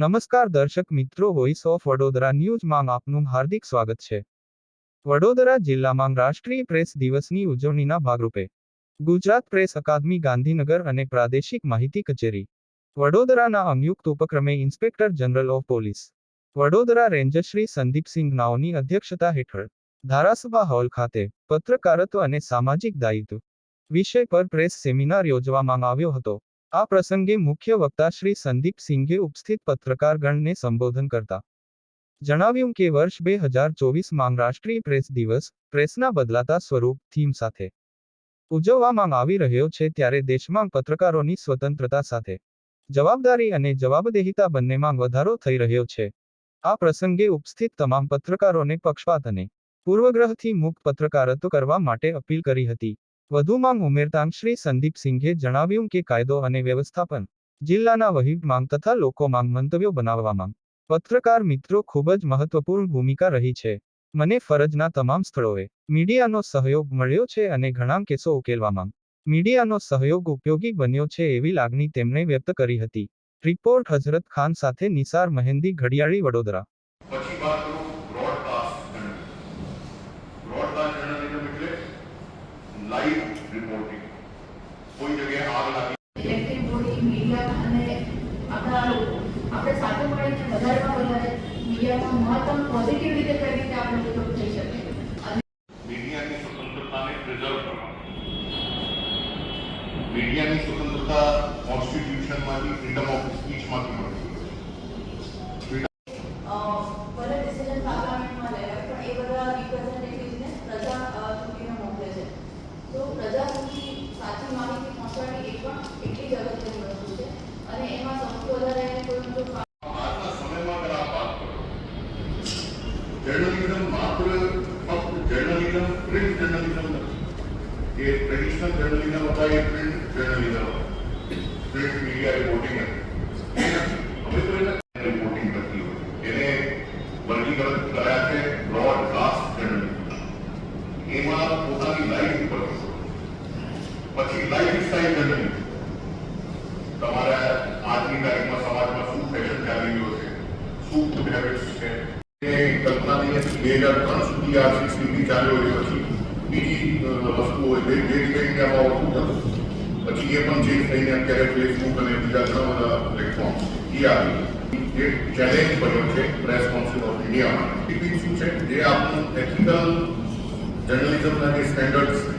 નમસ્કાર દર્શક મિત્રો વોઇસ ઓફ વડોદરા ન્યૂઝમાં આપનું હાર્દિક સ્વાગત છે. વડોદરા જિલ્લામાં રાષ્ટ્રીય પ્રેસ દિવસની ઉજવણીના ભાગરૂપે ગુજરાત પ્રેસ અકાદમી, ગાંધીનગર અને પ્રાદેશિક માહિતી કચેરી, વડોદરાના સંયુક્ત ઉપક્રમે inspector general of police, Vadodara ranger Shri Sandeepsinh નાઓની અધ્યક્ષતા હેઠળ ધારાસભા હોલ ખાતે પત્રકારત્વ અને સામાજિક દાયિત્વ વિષય પર પ્રેસ સેમિનાર યોજવામાં આવ્યો હતો. આ પ્રસંગે મુખ્ય વક્તા શ્રી સંદીપ સિંઘે ઉપસ્થિત પત્રકારગણને સંબોધન કરતા જણાવ્યું કે વર્ષ બે હજાર ચોવીસમાં રાષ્ટ્રીય પ્રેસ દિવસ પ્રેસના બદલાતા સ્વરૂપ થીમ સાથે ઉજવવામાં આવી રહ્યો છે ત્યારે દેશમાં પત્રકારોની સ્વતંત્રતા સાથે જવાબદારી અને જવાબદેહિતા બંનેમાં વધારો થઈ રહ્યો છે. આ પ્રસંગે ઉપસ્થિત તમામ પત્રકારોને પક્ષપાત અને પૂર્વગ્રહથી મુક્ત પત્રકારત્વ કરવા માટે અપીલ કરી હતી. વધુમાં ઉમેરતાં શ્રી સંદીપસિંઘે જણાવ્યું કે કાયદો અને વ્યવસ્થાપન જિલ્લાના વહીવટમાં તથા લોકોમાં મંતવ્યો બનાવવામાં પત્રકાર મિત્રો ખૂબ જ મહત્વપૂર્ણ ભૂમિકા રહી છે. મને ફરજના તમામ સ્થળોએ મીડિયાનો સહયોગ મળ્યો છે અને ઘણા કેસો ઉકેલવામાં મીડિયાનો સહયોગ ઉપયોગી બન્યો છે એવી લાગણી તેમણે વ્યક્ત કરી હતી. રિપોર્ટ હઝરત ખાન સાથે નિસાર મહેંદી ઘડિયાળી વડોદરા પછી વાત કરું બ્રોડકાસ્ટ બ્રોડકાસ્ટ જર્નલિઝમ એટલે લાઈવ રિપોર્ટિંગ કોઈ જગ્યાએ આગ લાગી ઇલેક્ટ્રિક બોડી મીડિયા અને આપણા લોકો આપણે સાથે મળીને વધારેમાં વધારે મીડિયામાં મહત્તમ પોઝિટિવ રીતે કઈ રીતે આપણે ઉપયોગ થઈ શકે અને મીડિયાની સ્વતંત્રતાને પ્રિઝર્વ કરવા મીડિયાની સ્વતંત્રતા કોન્સ્ટિટ્યુશનમાંથી ફ્રીડમ ઓફ સ્પીચમાંથી મળતી અ, ભલે ડિસિઝન પાર્લામેન્ટમાં લેવાય પણ એ બધા રિપ્રેઝેન્ટેટિવ્સને પ્રજા અ, ચૂંટીને મોકલે છે તો પ્રજા સુધી સાચી માહિતી પહોંચાડવી એ પણ એટલી જ અગત્યની વસ્તુ છે અને એમાં સૌથી વધારે કોઈ જો આજના સમયમાં અગર આપ વાત કરો જર્નલિઝમ માત્ર ફક્ત જર્નલિઝમ પ્રિન્ટ જર્નલિઝમ નથી એ ટ્રેડિશનલ જર્નલિઝમ હતા એ print journalism print media reporting હવે તો એને રિપોર્ટિંગ નથી. એને વર્ગીકરણ કર્યા છે બ્રોડકાસ્ટ જર્નલિઝમ એમાં પોતાની લાઈફ ઉપર પછી લાઈફ સ્ટાઈલ જર્નલિઝમ તમારા આજની તારીખમાં સમાજમાં શું ફેશન ચાલી રહ્યો છે? શું હેબિટ્સ છે? એ બે હજાર ત્રણ સુધી આ સિક્સ ડિગ્રી ચાલ્યો એ પછી બીજી વસ્તુઓ બે બે રીતે આમાં ઓછું થતું પછી એ પણ ચેન્જ થઈને અત્યારે ફેસબુક અને બીજા ઘણા બધા પ્લેટફોર્મ એ આવી એક ચેલેન્જ બન્યો છે પ્રેસ કાઉન્સિલ ઓફ ઇન્ડિયામાં શું છે? જે આપણું એથિકલ જર્નલિઝમના જે સ્ટેન્ડર્ડ